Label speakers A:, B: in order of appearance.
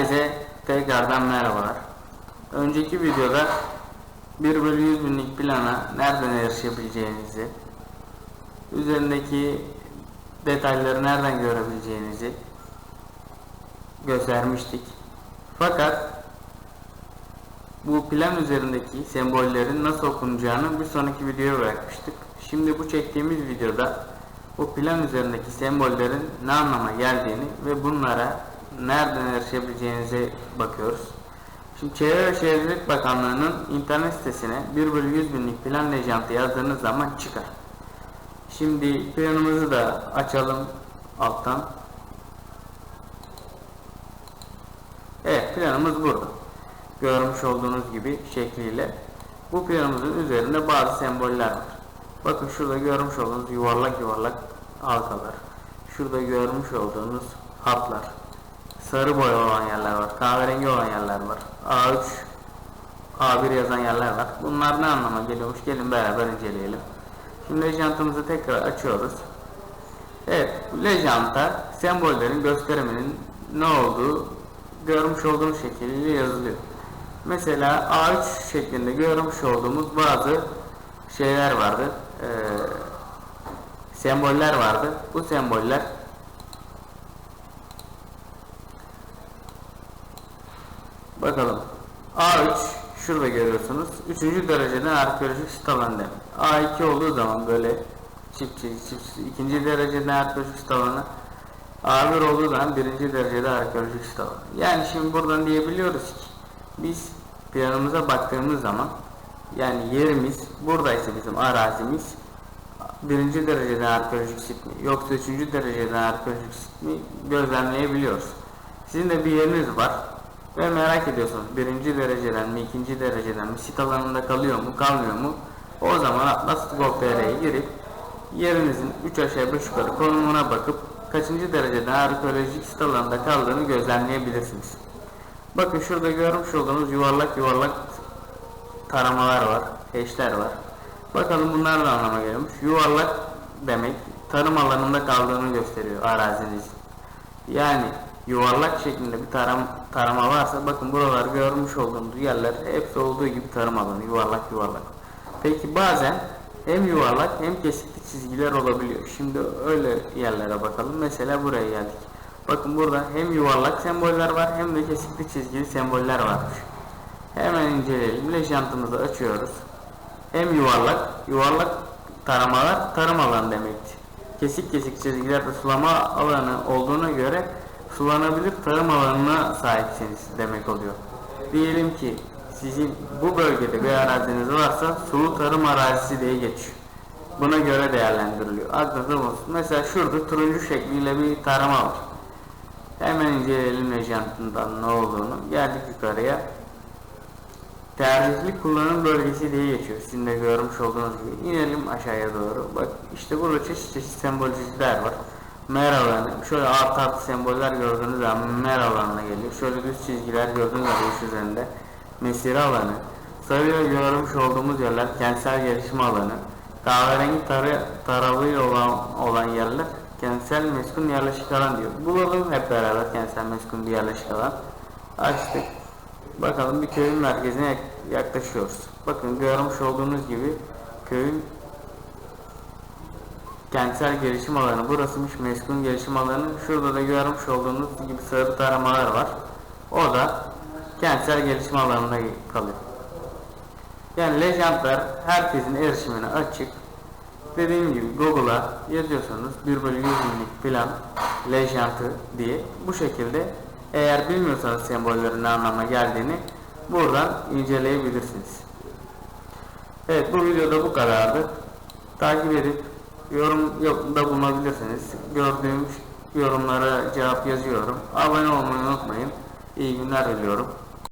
A: Herkese tekrardan merhabalar. Önceki videoda 1 bölü 100 binlik plana nereden erişebileceğinizi, üzerindeki detayları nereden görebileceğinizi göstermiştik. Fakat bu plan üzerindeki sembollerin nasıl okunacağını bir sonraki videoya bırakmıştık. Şimdi bu çektiğimiz videoda bu plan üzerindeki sembollerin ne anlama geldiğini ve bunlara nereden erişebileceğinize bakıyoruz. Şimdi Çevre ve Şehircilik Bakanlığı'nın internet sitesine 1 bölü 100 binlik plan lejantı yazdığınız zaman çıkar. Şimdi planımızı da açalım alttan. Evet planımız burada. Görmüş olduğunuz gibi şekliyle. Bu planımızın üzerinde bazı semboller var. Bakın şurada görmüş olduğunuz yuvarlak yuvarlak halkalar. Şurada görmüş olduğunuz hatlar. Sarı boya olan yerler var. Kahverengi olan yerler var. A3 A1 yazan yerler var. Bunlar ne anlama geliyormuş? Gelin beraber inceleyelim. Şimdi lejantımızı tekrar açıyoruz. Evet, lejanta sembollerin gösteriminin ne olduğu görmüş olduğunuz şekliyle yazılıyor. Mesela A3 şeklinde görmüş olduğumuz bazı şeyler vardı. Ee, semboller vardı. Bu semboller Bakalım. A3 şurada görüyorsunuz. Üçüncü dereceden arkeolojik sit alanı demek. A2 olduğu zaman böyle çift çift çift ikinci dereceden arkeolojik sit alanı A1 olduğu zaman birinci derecede arkeolojik sit alanı. Yani şimdi buradan diyebiliyoruz ki biz planımıza baktığımız zaman yani yerimiz buradaysa bizim arazimiz birinci dereceden arkeolojik sit mi yoksa üçüncü dereceden arkeolojik sit mi gözlemleyebiliyoruz. Sizin de bir yeriniz var ve merak ediyorsunuz birinci dereceden mi ikinci dereceden mi sit alanında kalıyor mu kalmıyor mu o zaman Atlas.gov.tr'ye girip yerinizin 3 aşağı 5 yukarı konumuna bakıp kaçıncı dereceden arkeolojik sit alanında kaldığını gözlemleyebilirsiniz. Bakın şurada görmüş olduğunuz yuvarlak yuvarlak taramalar var, eşler var. Bakalım bunlar da anlama geliyormuş. Yuvarlak demek tarım alanında kaldığını gösteriyor araziniz. Yani yuvarlak şeklinde bir taram, tarama varsa bakın buralar görmüş olduğunuz yerler hepsi olduğu gibi tarım alanı yuvarlak yuvarlak. Peki bazen hem yuvarlak hem kesikli çizgiler olabiliyor. Şimdi öyle yerlere bakalım. Mesela buraya geldik. Bakın burada hem yuvarlak semboller var hem de kesikli çizgili semboller varmış. Hemen inceleyelim. Lejantımızı açıyoruz. Hem yuvarlak, yuvarlak taramalar tarım alanı demektir. Kesik kesik çizgilerde sulama alanı olduğuna göre sulanabilir tarım alanına sahipsiniz demek oluyor. Diyelim ki sizin bu bölgede bir araziniz varsa sulu tarım arazisi diye geçiyor. Buna göre değerlendiriliyor. Aklınızda bulunsun. Mesela şurada turuncu şekliyle bir tarama var. Hemen inceleyelim lejantından ne olduğunu. Geldik yukarıya. Tercihli kullanım bölgesi diye geçiyor. Sizin de görmüş olduğunuz gibi. İnelim aşağıya doğru. Bak işte burada çeşit çeşit sembolizler var. Mer alanı. Şöyle artı artı semboller gördüğünüz zaman mer alanına geliyor. Şöyle düz çizgiler gördüğünüz zaman üst üzerinde. Mesire alanı. Sarıyla görmüş olduğumuz yerler kentsel gelişim alanı. Kahverengi tarı, taralı olan, olan yerler kentsel meskun yerleşik alan diyor. Bulalım hep beraber kentsel meskun bir yerleşik alan. Açtık. Bakalım bir köyün merkezine yaklaşıyoruz. Bakın görmüş olduğunuz gibi köyün kentsel gelişim alanı burasıymış meskun gelişim alanı. Şurada da görmüş olduğunuz gibi sarı taramalar var. O da kentsel gelişim alanına kalıyor. Yani lejantlar herkesin erişimine açık. Dediğim gibi Google'a yazıyorsanız 1 bölü 100 binlik plan lejantı diye bu şekilde eğer bilmiyorsanız sembollerin ne anlama geldiğini buradan inceleyebilirsiniz. Evet bu videoda bu kadardı. Takip edip yorum da bulunabilirsiniz. Gördüğüm yorumlara cevap yazıyorum. Abone olmayı unutmayın. İyi günler diliyorum.